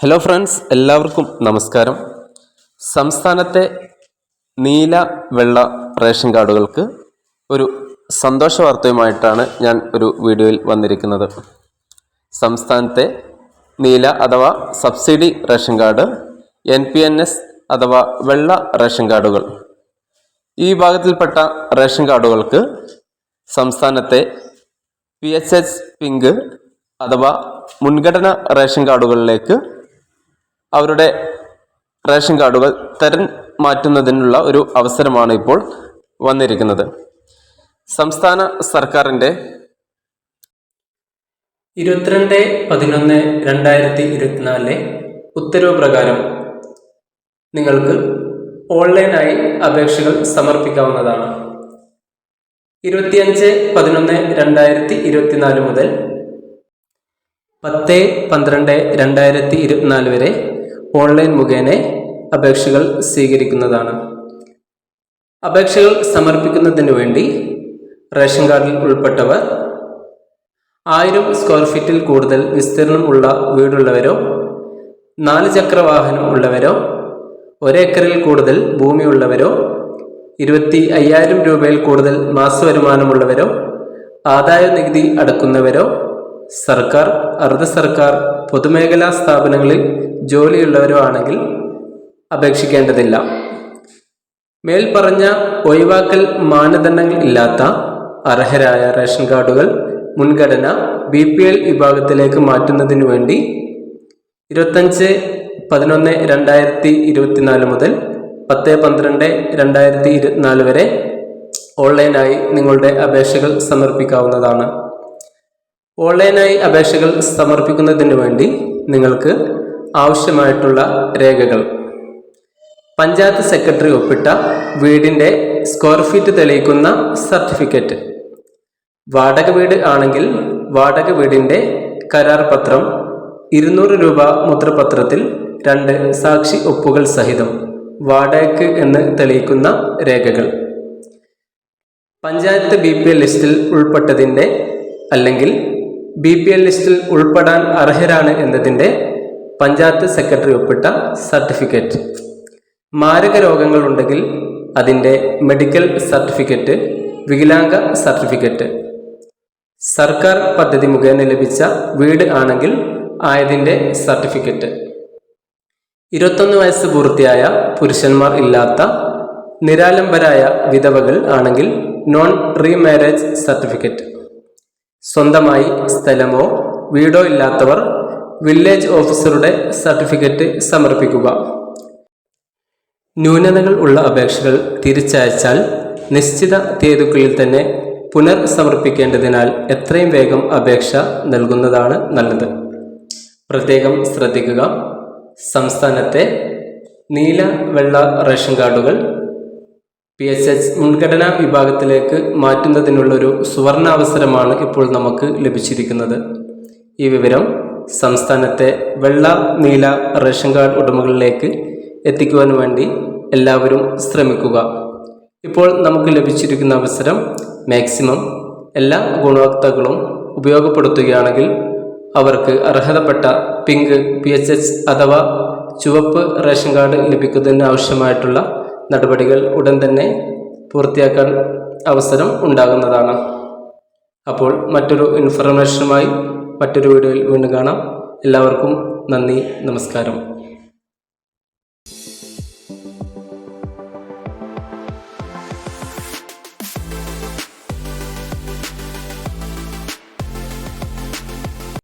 Hello friends എല്ലാവർക്കും നമസ്കാരം. സംസ്ഥാനത്തെ നീല വെള്ള റേഷൻ കാർഡുകൾക്ക് ഒരു സന്തോഷ വാർത്തയുമായിട്ടാണ് ഞാൻ ഒരു വീഡിയോയിൽ വന്നിരിക്കുന്നത്. സംസ്ഥാനത്തെ നീല അഥവാ subsidy ration card N P N S അഥവാ വെള്ള റേഷൻ കാർഡുകൾ. ഈ വിഭാഗത്തിൽപ്പെട്ട റേഷൻ കാർഡുകൾക്ക് സംസ്ഥാനത്തെ പി എച്ച് എച്ച് പിങ്ക് അഥവാ മുൻഗണന റേഷൻ കാർഡുകളിലേക്ക് അവരുടെ റേഷൻ കാർഡുകൾ തരം മാറ്റുന്നതിനുള്ള ഒരു അവസരമാണ് ഇപ്പോൾ വന്നിരിക്കുന്നത്. സംസ്ഥാന സർക്കാരിന്റെ ഇരുപത്തിരണ്ട് പതിനൊന്ന് രണ്ടായിരത്തി ഇരുപത്തിനാലിലെ ഉത്തരവ് പ്രകാരം നിങ്ങൾക്ക് ഓൺലൈനായി അപേക്ഷകൾ സമർപ്പിക്കാവുന്നതാണ്. ഇരുപത്തിയഞ്ച് പതിനൊന്ന് രണ്ടായിരത്തി ഇരുപത്തിനാല് മുതൽ പത്ത് പന്ത്രണ്ട് രണ്ടായിരത്തി ഇരുപത്തിനാല് വരെ ഓൺലൈൻ മുഖേന അപേക്ഷകൾ സ്വീകരിക്കുന്നതാണ്. അപേക്ഷകൾ സമർപ്പിക്കുന്നതിന് വേണ്ടി റേഷൻ കാർഡിൽ ഉൾപ്പെട്ടവർ ആയിരം സ്ക്വയർ ഫീറ്റിൽ കൂടുതൽ വിസ്തീർണം ഉള്ള വീടുള്ളവരോ നാല് ചക്ര വാഹനം ഉള്ളവരോ ഒരേക്കറിൽ കൂടുതൽ ഭൂമിയുള്ളവരോ ഇരുപത്തി അയ്യായിരം രൂപയിൽ കൂടുതൽ മാസവരുമാനമുള്ളവരോ ആദായ നികുതി അടക്കുന്നവരോ സർക്കാർ അർദ്ധ സർക്കാർ പൊതുമേഖലാ സ്ഥാപനങ്ങളിൽ ജോലിയുള്ളവരോ ആണെങ്കിൽ അപേക്ഷിക്കേണ്ടതില്ല. മേൽപ്പറഞ്ഞ ഒഴിവാക്കൽ മാനദണ്ഡങ്ങൾ ഇല്ലാത്ത അർഹരായ റേഷൻ കാർഡുകൾ മുൻഗണന ബി പി എൽ വിഭാഗത്തിലേക്ക് മാറ്റുന്നതിനു വേണ്ടി ഇരുപത്തഞ്ച് പതിനൊന്ന് രണ്ടായിരത്തി ഇരുപത്തിനാല് മുതൽ പത്ത് പന്ത്രണ്ട് രണ്ടായിരത്തി ഇരുപത്തിനാല് വരെ ഓൺലൈനായി നിങ്ങളുടെ അപേക്ഷകൾ സമർപ്പിക്കാവുന്നതാണ്. ഓൺലൈനായി അപേക്ഷകൾ സമർപ്പിക്കുന്നതിന് വേണ്ടി നിങ്ങൾക്ക് ആവശ്യമായിട്ടുള്ള രേഖകൾ. പഞ്ചായത്ത് സെക്രട്ടറി ഒപ്പിട്ട വീടിന്റെ സ്ക്വയർ ഫീറ്റ് തെളിയിക്കുന്ന സർട്ടിഫിക്കറ്റ്. വാടക വീട് ആണെങ്കിൽ വാടക വീടിന്റെ കരാർ പത്രം ഇരുന്നൂറ് രൂപ മുദ്രപത്രത്തിൽ രണ്ട് സാക്ഷി ഒപ്പുകൾ സഹിതം വാടകയ്ക്ക് എന്ന് തെളിയിക്കുന്ന രേഖകൾ. പഞ്ചായത്ത് ബി പി എൽ ലിസ്റ്റിൽ ഉൾപ്പെട്ടതിന്റെ അല്ലെങ്കിൽ ബി പി എൽ ലിസ്റ്റിൽ ഉൾപ്പെടാൻ അർഹരാണ് എന്നതിന്റെ പഞ്ചായത്ത് സെക്രട്ടറി ഒപ്പിട്ട സർട്ടിഫിക്കറ്റ്. മാരക രോഗങ്ങൾ ഉണ്ടെങ്കിൽ അതിന്റെ മെഡിക്കൽ സർട്ടിഫിക്കറ്റ് വികലാംഗ സർട്ടിഫിക്കറ്റ്. സർക്കാർ പദ്ധതി മുഖേന ലഭിച്ച വീട് ആണെങ്കിൽ ആയതിന്റെ സർട്ടിഫിക്കറ്റ്. ഇരുപത്തൊന്ന് വയസ്സ് പൂർത്തിയായ പുരുഷന്മാർ ഇല്ലാത്ത നിരാലംബരായ വിധവകൾ ആണെങ്കിൽ നോൺ റീമാരേജ് സർട്ടിഫിക്കറ്റ് സ്വന്തമായി സ്ഥലമോ വീടോ ഇല്ലാത്തവർ വില്ലേജ് ഓഫീസറുടെ സർട്ടിഫിക്കറ്റ് സമർപ്പിക്കുക. ന്യൂനതകൾ ഉള്ള അപേക്ഷകൾ തിരിച്ചയച്ചാൽ നിശ്ചിത തീയതിക്കുള്ളിൽ തന്നെ പുനർസമർപ്പിക്കേണ്ടതിനാൽ എത്രയും വേഗം അപേക്ഷ നൽകുന്നതാണ് നല്ലത്. പ്രത്യേകം ശ്രദ്ധിക്കുക. സംസ്ഥാനത്തെ നീല വെള്ള റേഷൻ കാർഡുകൾ പി എച്ച് എച്ച് മുൻഗണനാ വിഭാഗത്തിലേക്ക് മാറ്റുന്നതിനുള്ളൊരു സുവർണാവസരമാണ് ഇപ്പോൾ നമുക്ക് ലഭിച്ചിരിക്കുന്നത്. ഈ വിവരം സംസ്ഥാനത്തെ വെള്ള നീല റേഷൻ കാർഡ് ഉടമകളിലേക്ക് എത്തിക്കുവാൻ വേണ്ടി എല്ലാവരും ശ്രമിക്കുക. ഇപ്പോൾ നമുക്ക് ലഭിച്ചിരിക്കുന്ന അവസരം മാക്സിമം എല്ലാ ഗുണഭോക്താക്കളും ഉപയോഗപ്പെടുത്തുകയാണെങ്കിൽ അവർക്ക് അർഹതപ്പെട്ട പിങ്ക് പി എച്ച് എച്ച് അഥവാ ചുവപ്പ് റേഷൻ കാർഡ് ലഭിക്കുന്നതിന് ആവശ്യമായിട്ടുള്ള നടപടികൾ ഉടൻ തന്നെ പൂർത്തിയാക്കാൻ അവസരം ഉണ്ടാകുന്നതാണ്. അപ്പോൾ മറ്റൊരു ഇൻഫർമേഷനുമായി മറ്റൊരു വീഡിയോയിൽ വീണ്ടും കാണാം. എല്ലാവർക്കും നന്ദി നമസ്കാരം.